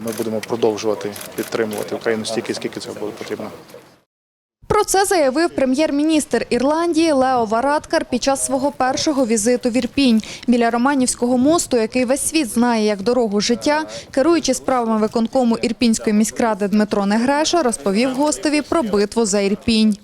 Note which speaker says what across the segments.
Speaker 1: Ми будемо продовжувати підтримувати Україну стільки, скільки це буде потрібно.
Speaker 2: Про це заявив прем'єр-міністр Ірландії Лео Варадкар під час свого першого візиту в Ірпінь. Біля Романівського мосту, який весь світ знає як дорогу життя, керуючи справами виконкому Ірпінської міськради Дмитро Негреша, розповів гостеві про битву за Ірпінь.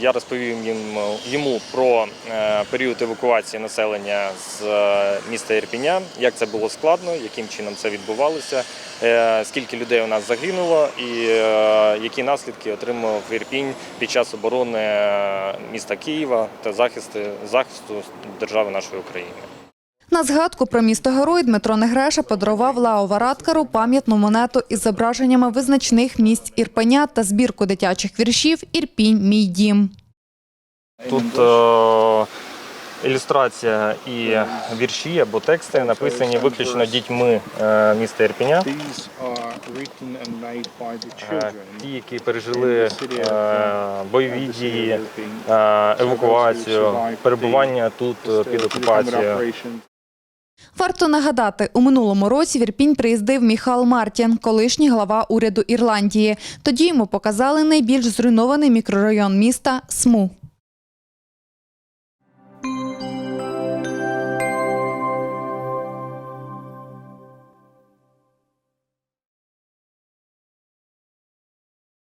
Speaker 3: Я розповів їм йому про е, період евакуації населення з е, міста Ірпіня, як це було складно, яким чином це відбувалося, е, скільки людей у нас загинуло, і е, які наслідки отримав Ірпінь під час оборони е, міста Києва та захисту захисту держави нашої України.
Speaker 2: На згадку про місто Герой Дмитро Негреша подарував Лео Варадкару пам'ятну монету із зображеннями визначних місць Ірпеня та збірку дитячих віршів Ірпінь мій дім.
Speaker 3: Тут е, ілюстрація і вірші або тексти написані виключно дітьми е, міста
Speaker 1: the
Speaker 3: Е. Ті, які пережили е, бойові дії, евакуацію, перебування тут під окупацією.
Speaker 2: Варто нагадати, у минулому році в Ірпінь приїздив Міхал Мартін, колишній глава уряду Ірландії. Тоді йому показали найбільш зруйнований мікрорайон міста Сму.